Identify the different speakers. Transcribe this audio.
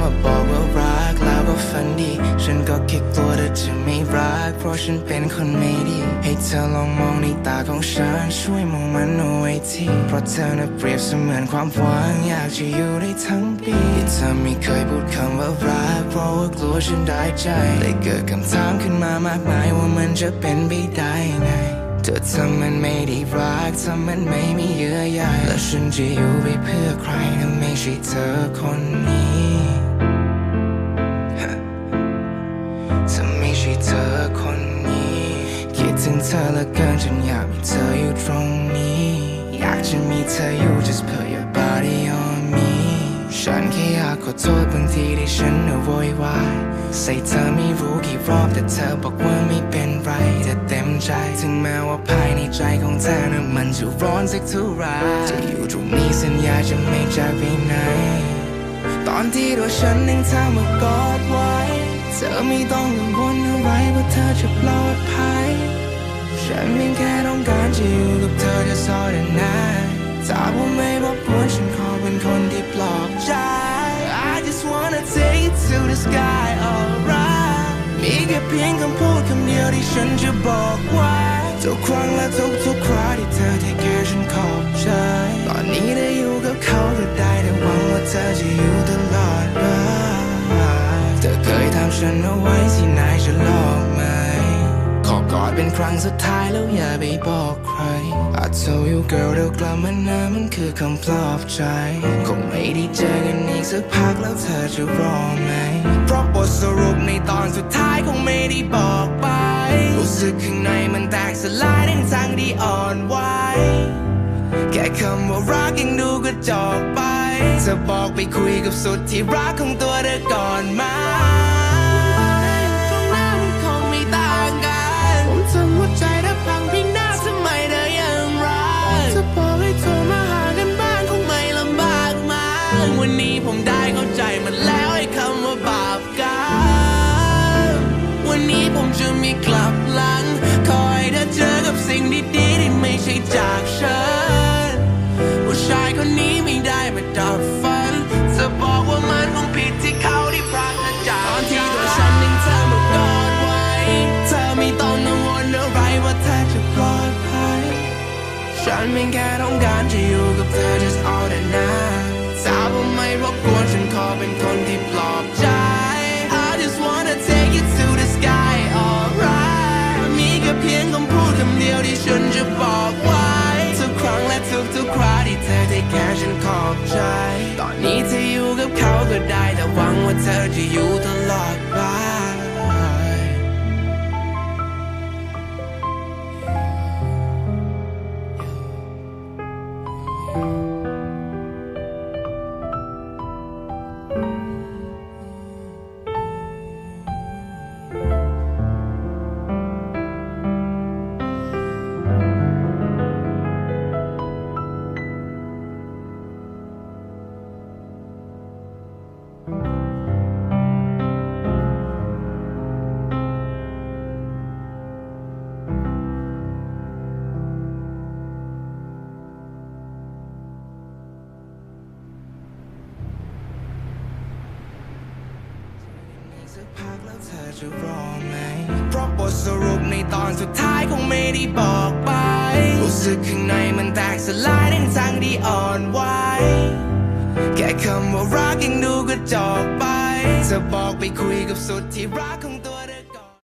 Speaker 1: มาบอกว่ารักแล้วก็ฝันดี ฉันก็แค่กลัวเธอจะไม่รัก เพราะฉันเป็นคนไม่ดี ให้เธอลองมองในตาของฉัน ช่วยมองมันเอาไว้ทีเพราะเธอน่ะเปรียบเสมือนความหวังอยากจะอยู่ได้ทั้งปีที่เธอไม่เคยพูดคำว่ารัก เพราะว่ากลัวฉันได้ใจเลยเกิดคำถามขึ้นมามากมายว่ามันจะเป็นไปได้ไง เธอทำมันไม่ได้รักทำมันไม่มีเยื่อใยและฉันจะอยู่ไปเพื่อใครถ้าไม่ใช่เธอคนนี้ถ้าไม่ใช่เธอคนนี้ คิดถึงเธอเหลือเกินจนอยากมีเธออยู่ตรงนี้ อยากจะมีเธออยู่ just put your body ฉันแค่อยากขอโทษบางทีที่ฉันน่ะโวยวายใส่เธอไม่รู้กี่รอบแต่เธอบอกว่าไม่เป็นไรเธอเต็มใจ ถึงแม้ว่าภายในใจของเธอน่ะมันจะร้อนสักเท่าไหรจะอยู่ตรงนี้สัญญาจะไม่จากไปไหน ตอนที่ตัวฉันนั่งเธอมากอดไว้ เธอไม่ต้องกังวลอะไรว่าเธอจะปลอดภัย ฉันเพียงแค่ต้องการจะอยู่กับเธอจะสอดนานถ้าผมไม่ แค่เพียงคำพูดคำเดียวที่ฉันจะบอกไว้ทุกครั้งและทุกทุกคราที่เธอเทแค่ฉันขอบใจตอนนี้ได้อยู่กับเขาก็ได้แต่หวังว่าเธอจะอยู่ตลอดไปเธอเคยทำฉันเอาไว้ที่ไหนจะลองไหม ขอกอดเป็นครั้งสุดท้ายแล้วอย่าไปบอกใคร I told you girl เดี๋ยวกลับมานะมันคือคำปลอบใจ คงไม่ได้เจอกันอีกสักพักแล้วเธอจะรอไหม สรุปในตอนสุดท้ายคงไม่ได้บอกไป รู้สึกข้างในมันแตกสลายทั้งทางที่อ่อนไหวแค่คำว่ารักยังดูกระจอกไป จะบอกไปคุยกับสุดที่รักของตัวเธอก่อนไหม ผมจะมีกลับหลัง คอยเธอเจอกับสิ่งดีๆที่ไม่ใช่จากฉันผู้ชายคนนี้ไม่ได้มาดับฝัน จะบอกว่ามันคงผิดที่เขาที่พรากเธอจากตอนที่ตัวฉันยังเธอมากอดไว้ เธอไม่ต้องกังวลอะไรว่าเธอจะปลอดภัย ฉันเพียงแค่ต้องการจะอยู่กับเธอ just all the night เธอได้แค่ฉันขอบใจ ตอนนี้เธออยู่กับเขาก็ได้ แต่หวังว่าเธอจะอยู่ตลอด สักพักแล้วเธอจะรอไหมเพราะบทสรุปในตอนสุดท้ายคงไม่ได้บอกไป รู้สึกข้างในมันแตกสลายทั้งทางที่อ่อนไหวแค่คำว่ารักยังดูกระจอกไป จะบอกไปคุยกับสุดที่รักของ